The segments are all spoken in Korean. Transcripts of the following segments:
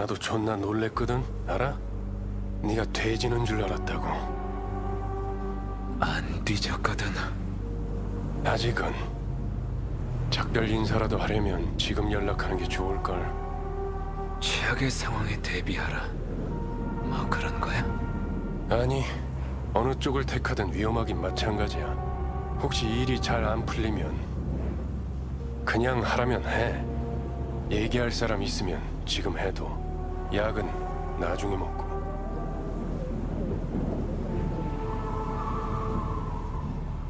나도 존나 놀랬거든. 알아? 네가 돼지는 줄 알았다고. 안 뒤졌거든. 아직은 작별 인사라도 하려면 지금 연락하는 게 좋을 걸. 최악의 상황에 대비하라. 뭐 그런 거야? 아니 어느 쪽을 택하든 위험하긴 마찬가지야. 혹시 일이 잘 안 풀리면 그냥 하라면 해. 얘기할 사람 있으면 지금 해도 약은 나중에 먹고.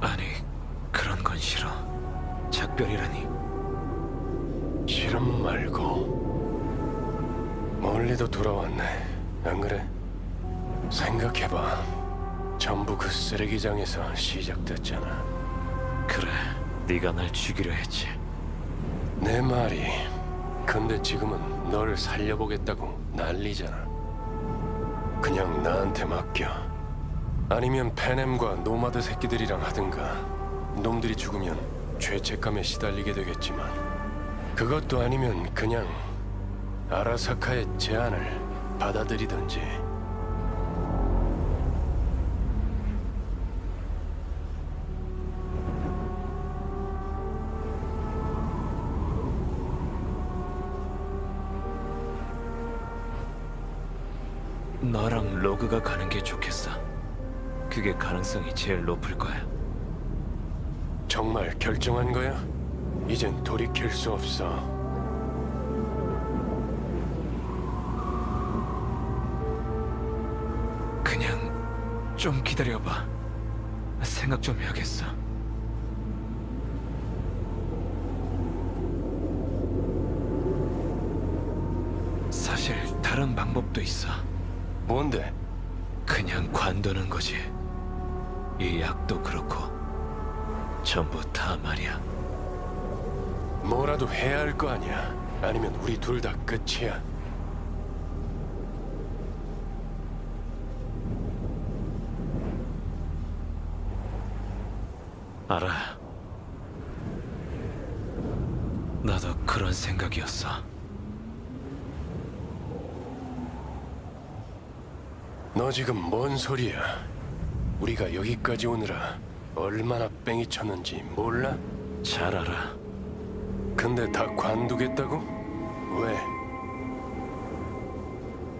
아니 그런 건 싫어. 작별이라니. 실험 말고 멀리도 돌아왔네. 안 그래? 생각해봐. 전부 그 쓰레기장에서 시작됐잖아. 그래. 네가 날 죽이려 했지. 내 말이. 근데 지금은 널 살려보겠다고 난리잖아. 그냥 나한테 맡겨. 아니면 페넴과 노마드 새끼들이랑 하든가. 놈들이 죽으면 죄책감에 시달리게 되겠지만. 그것도 아니면 그냥 아라사카의 제안을 받아들이든지. 너랑 로그가 가는 게 좋겠어. 그게 가능성이 제일 높을 거야. 정말 결정한 거야? 이젠 돌이킬 수 없어. 그냥 좀 기다려봐. 생각 좀 해야겠어. 사실 다른 방법도 있어. 뭔데? 그냥 관두는 거지. 이 약도 그렇고 전부 다 말이야. 뭐라도 해야 할 거 아니야. 아니면 우리 둘 다 끝이야. 알아. 나도 그런 생각이었어. 너 지금 뭔 소리야? 우리가 여기까지 오느라 얼마나 뺑이 쳤는지 몰라? 잘 알아. 근데 다 관두겠다고? 왜?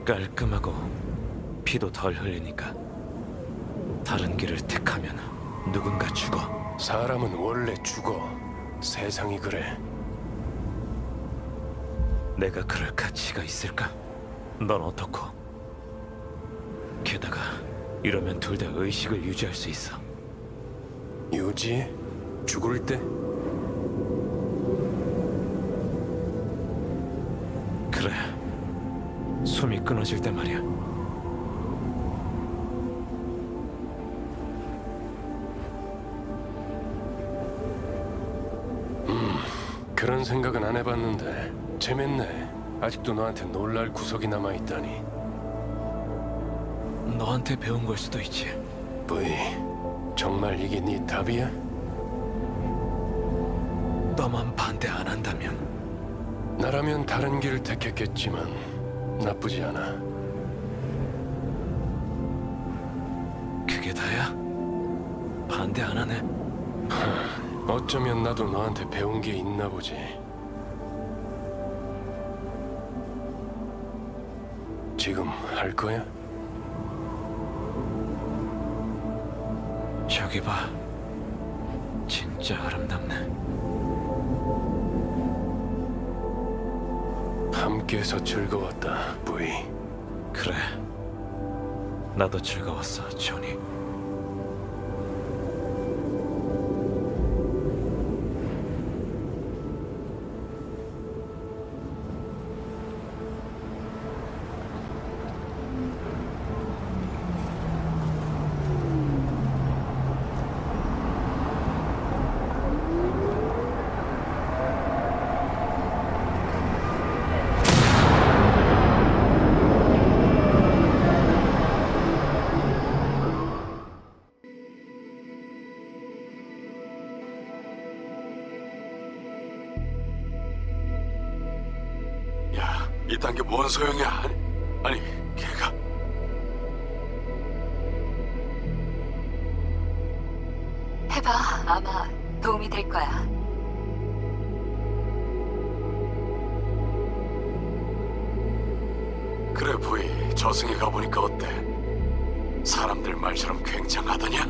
깔끔하고 피도 덜 흘리니까 다른 길을 택하면 누군가 죽어. 사람은 원래 죽어. 세상이 그래. 내가 그럴 가치가 있을까? 넌 어떻고? 게다가 이러면 둘 다 의식을 유지할 수 있어. 유지? 죽을 때? 그래. 숨이 끊어질 때 말이야. 그런 생각은 안 해봤는데 재밌네. 아직도 너한테 놀랄 구석이 남아 있다니. 너한테 배운 걸 수도 있지. 브이, 정말 이게 네 답이야? 너만 반대 안 한다면 나라면 다른 길을 택했겠지만 나쁘지 않아. 그게 다야? 반대 안 하네. 어쩌면 나도 너한테 배운 게 있나 보지. 지금 할 거야? 저기 봐. 진짜 아름답네. 함께해서 즐거웠다, 브이. 그래. 나도 즐거웠어, 조니. 이딴 게 뭔 소용이야? 아니, 걔가 해봐. 아마 도움이 될 거야. 그래 부이 저승에 가보니까 어때? 사람들 말처럼 굉장하더냐?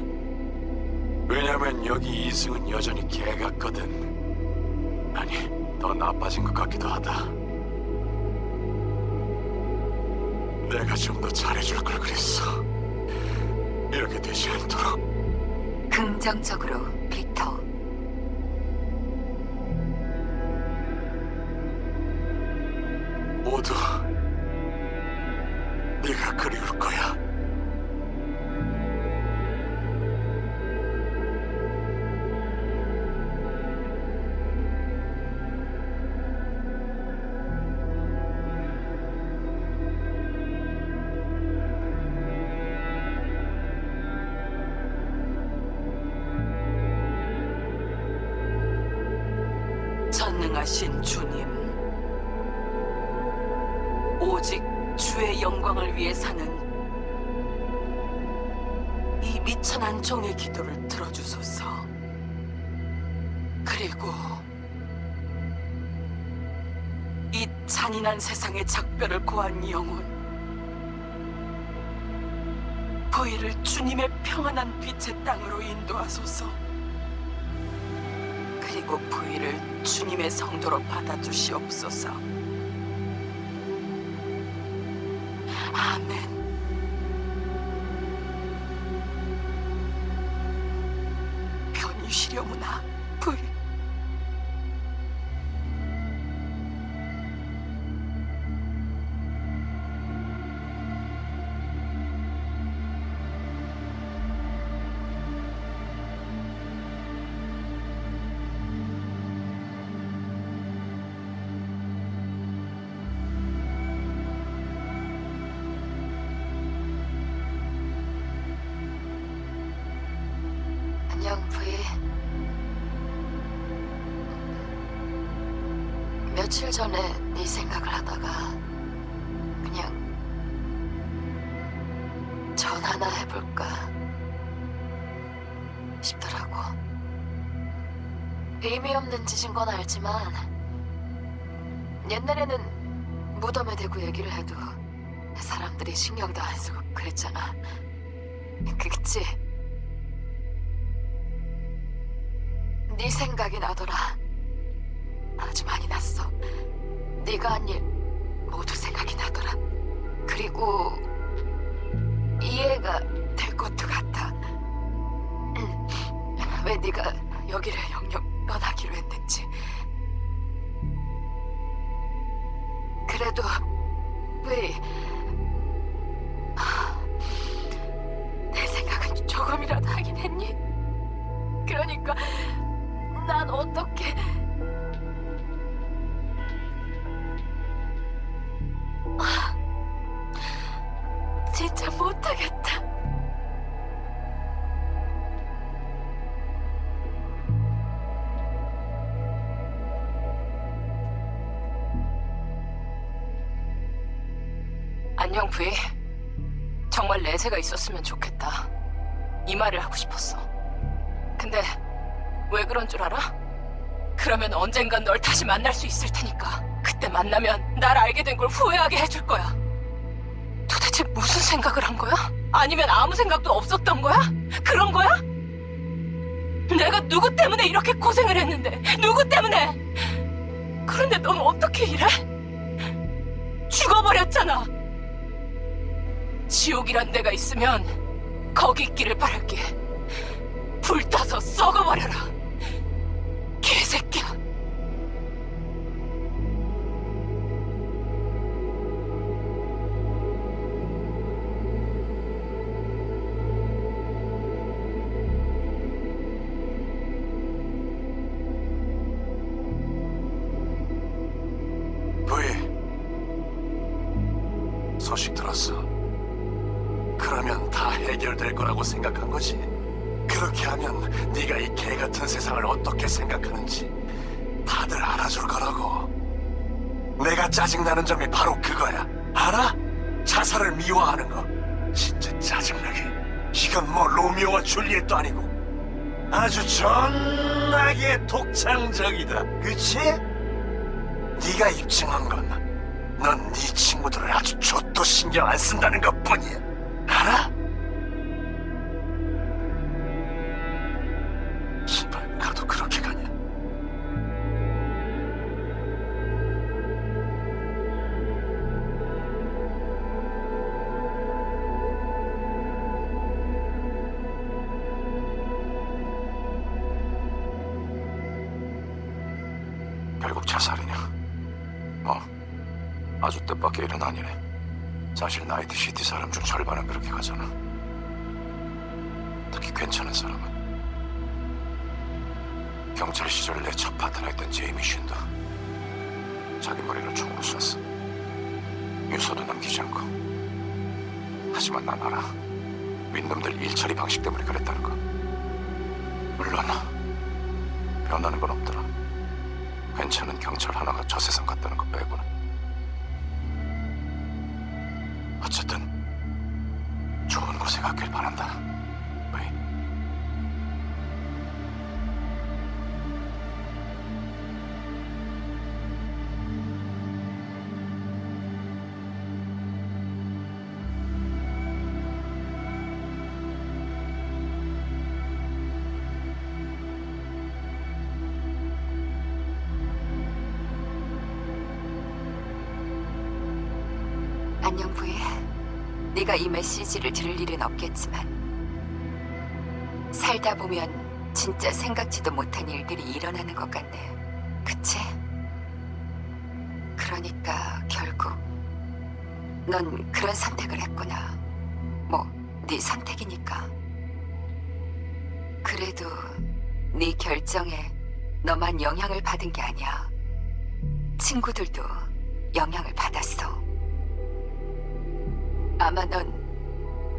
왜냐면 여기 이승은 여전히 개 같거든. 아니 더 나빠진 것 같기도 하다. 내가 좀 더 잘해줄 걸 그랬어. 이렇게 되지 않도록. 긍정적으로, 빅터. 모두 전능하신 주님, 오직 주의 영광을 위해 사는 이 미천한 종의 기도를 들어주소서. 그리고 이 잔인한 세상의 작별을 고한 영혼, 보이를 주님의 평안한 빛의 땅으로 인도하소서. 그리고 부위를 주님의 성도로 받아주시옵소서. 아멘. 편이시려무나 안녕, 부이. 며칠 전에 네 생각을 하다가 그냥 전화나 해볼까 싶더라고. 의미 없는 짓인 건 알지만 옛날에는 무덤에 대고 얘기를 해도 사람들이 신경도 안 쓰고 그랬잖아. 그치? 네 생각이 나더라. 아주 많이 났어. 네가 한 일 모두 생각이 나더라. 그리고 이해가 될 것도 같아. 음, 왜 네가 여기를 영영 떠나기로 했는지. 그래도 왜? 하, 내 생각은 조금이라도 하긴 했니? 그러니까 난 어떻게 아, 진짜 못하겠다. 안녕 부이. 정말 내세가 있었으면 좋겠다. 이 말을 하고 싶었어. 근데 왜 그런 줄 알아? 그러면 언젠간 널 다시 만날 수 있을 테니까. 그때 만나면 날 알게 된 걸 후회하게 해줄 거야. 도대체 무슨 생각을 한 거야? 아니면 아무 생각도 없었던 거야? 그런 거야? 내가 누구 때문에 이렇게 고생을 했는데 누구 때문에? 그런데 넌 어떻게 이래? 죽어버렸잖아. 지옥이란 데가 있으면 거기 있기를 바랄게. 불타서 썩어버려라. 개새끼야. 부이 소식 들었어. 그러면 다 해결될 거라고 생각한 거지. 그렇게 하면 네가 이 개 같은 세상을 어떻게 생각하는지 다들 알아줄 거라고. 내가 짜증나는 점이 바로 그거야. 알아? 자살을 미워하는 거. 진짜 짜증나게. 이건 뭐 로미오와 줄리엣도 아니고 아주 존나게 독창적이다. 그치? 네가 입증한 건 넌 네 친구들을 아주 좆도 신경 안 쓴다는 것뿐이야. 알아? 뜻밖의 일은 아니네. 사실 나이트 시티 사람 중 절반은 그렇게 가잖아. 특히 괜찮은 사람은 경찰 시절 내 첫 파트너였던 제이미 쉰도 자기 머리를 총으로 쐈어. 유서도 남기지 않고. 하지만 난 알아. 윗놈들 일처리 방식 때문에 그랬다는 거. 물론 변하는 건 없더라. 괜찮은 경찰 하나가 저 세상 갔다는 것 빼고는. 갔길 바란다. 왜? 안녕 부이. 네가 이 메시지를 들을 일은 없겠지만 살다 보면 진짜 생각지도 못한 일들이 일어나는 것 같네. 그치? 그러니까 결국 넌 그런 선택을 했구나. 뭐, 네 선택이니까. 그래도 네 결정에 너만 영향을 받은 게 아니야. 친구들도 영향을 받았어. 아마 넌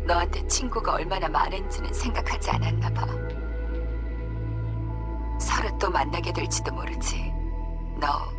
너한테 친구가 얼마나 많은지는 생각하지 않았나 봐. 서로 또 만나게 될지도 모르지. 너